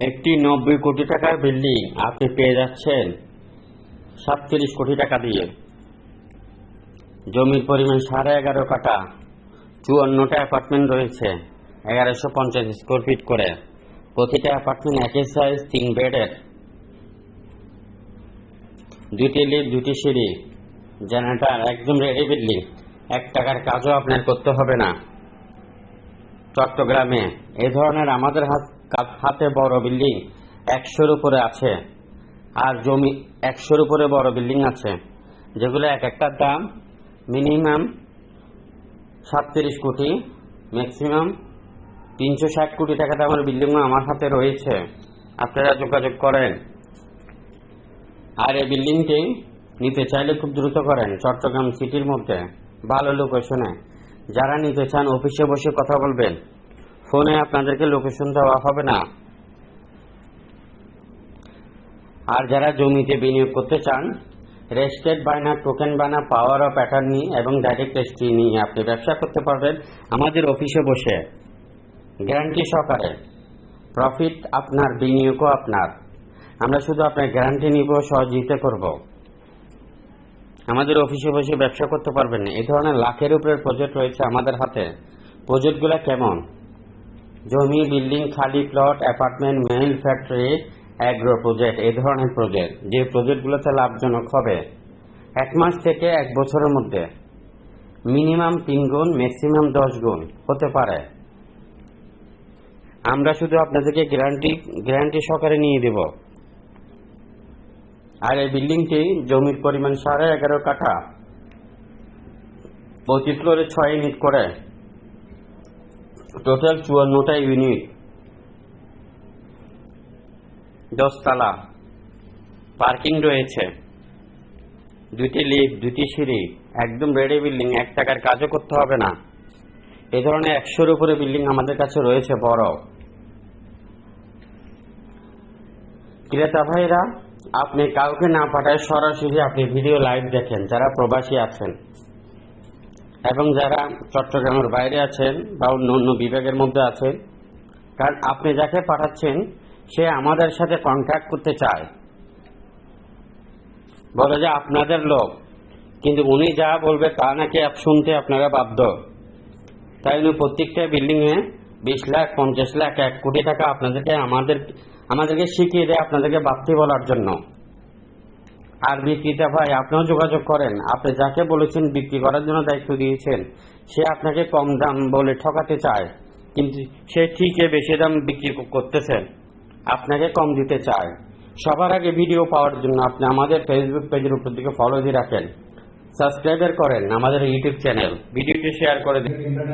একটি নব্বই কোটি টাকার বিল্ডিং আপনি পেয়ে যাচ্ছেন সাতত্রিশ কোটি টাকা দিয়ে। জমির পরিমাণ সাড়ে এগারো কাটা চুয়ান্নটা অ্যাপার্টমেন্ট রয়েছে, এগারোশো পঞ্চাশ স্কোয়ার ফিট করে। প্রতিটা অ্যাপার্টমেন্ট একই সাইজ তিন বেডের। দুটি লিফট দুটি সিঁড়ি, জেনারেটার, একদম রেডি বিল্ডিং এক টাকার কাজও আপনার করতে হবে না। চট্টগ্রামে এ ধরনের আমাদের হাত- হাতে বড় বিল্ডিং একশোর উপরে আছে আর জমি একশোর উপরে বড় বিল্ডিং আছে। যেগুলো এক একটার দাম মিনিমাম সাতত্রিশ কোটি, ম্যাক্সিমাম তিনশো ষাট কোটি টাকা দামের বিল্ডিংও আমার হাতে রয়েছে। আপনারা যোগাযোগ করেন। আর এই বিল্ডিংটি নিতে চাইলে খুব দ্রুত করেন চট্টগ্রাম সিটির মধ্যে। ভালো লোকেশনে। যারা নিতে চান অফিসে বসে কথা বলবেন। ফোনে আপনাদেরকে লোকেশন দেওয়া হবে না। আর যারা জমিতে বিনিয়োগ করতে চান রেজিস্টার্ড বায়না টোকেন বায়না পাওয়ার অফ অ্যাটর্নি এবং ডাইরেক্ট রেজিস্ট্রি নিয়ে আপনি ব্যবসা করতে পারবেন আমাদের অফিসে বসে। গ্যারান্টি সহকারে। প্রফিট আপনার, বিনিয়োগও আপনার। আমরা শুধু আপনার গ্যারান্টি নিব, সহযোগিতা করব। আমাদের অফিসে বসে ব্যবসা করতে পারবেন এই ধরনের লাখের উপরের প্রজেক্ট রয়েছে আমাদের হাতে। প্রজেক্টগুলো কেমন? জমি, বিল্ডিং, খালি plot, apartment mill factory, agro project এই ধরনের প্রজেক্ট। যে প্রজেক্টগুলোতে লাভজনক হবে এক মাস থেকে এক বছরের মধ্যে। মিনিমাম তিন গুণ, ম্যাক্সিমাম দশ গুণ হতে পারে। আমরা শুধু আপনাদেরকে গ্যারান্টি গ্যারান্টি সহকারে নিয়ে দেব। আর এই বিল্ডিংটি জমির পরিমাণ সাড়ে এগারো কাঠা। পঁচিশ ফ্লোরে ছয় ইউনিট করে। টোটাল চুয়ান্নটা ইউনিট দশতলা পার্কিং রয়েছে। দুটি লিফট দুটি সিঁড়ি, একদম রেডি বিল্ডিং এক টাকার কাজও করতে হবে না। এ ধরনের একশোর উপরে বিল্ডিং আমাদের কাছে রয়েছে, বড়। ক্রেতা ভাইরা, আপনি কাউকে না পাঠায় সরাসরি আপনি ভিডিও লাইভ দেখেন, যারা প্রবাসী আছেন। এবং যারা চট্টগ্রামের বাইরে আছেন বা অন্য অন্য বিভাগের মধ্যে আছেন, কারণ আপনি যাকে পাঠাচ্ছেন, সে আমাদের সাথে কন্ট্যাক্ট করতে চায়। বলে যে আপনাদের লোক। কিন্তু উনি যা বলবে তা নাকি শুনতে আপনারা বাধ্য। তাই উনি প্রত্যেকটা বিল্ডিংয়ে বিশ লাখ, পঞ্চাশ লাখ, এক কোটি টাকা আপনাদেরকে আমাদের আমাদেরকে শিখিয়ে দেয় আপনাদেরকে বাড়তি বলার জন্য। আর বিক্রিতা ভাই, আপনিও যোগাযোগ করেন। আপনি যাকে বলেছেন বিক্রি করার জন্য দায়িত্ব দিয়েছেন, সে আপনাকে কম দাম বলে ঠকাতে চায়, কিন্তু সে ঠিকই বেশি দাম বিক্রি করতেছেন আপনাকে কম দিতে চায়। সবার আগে ভিডিও পাওয়ার জন্য আপনি আমাদের ফেসবুক পেজের উপর দিকে ফলো দিয়ে রাখেন সাবস্ক্রাইবার করেন আমাদের ইউটিউব চ্যানেল ভিডিওটি শেয়ার করে দিন।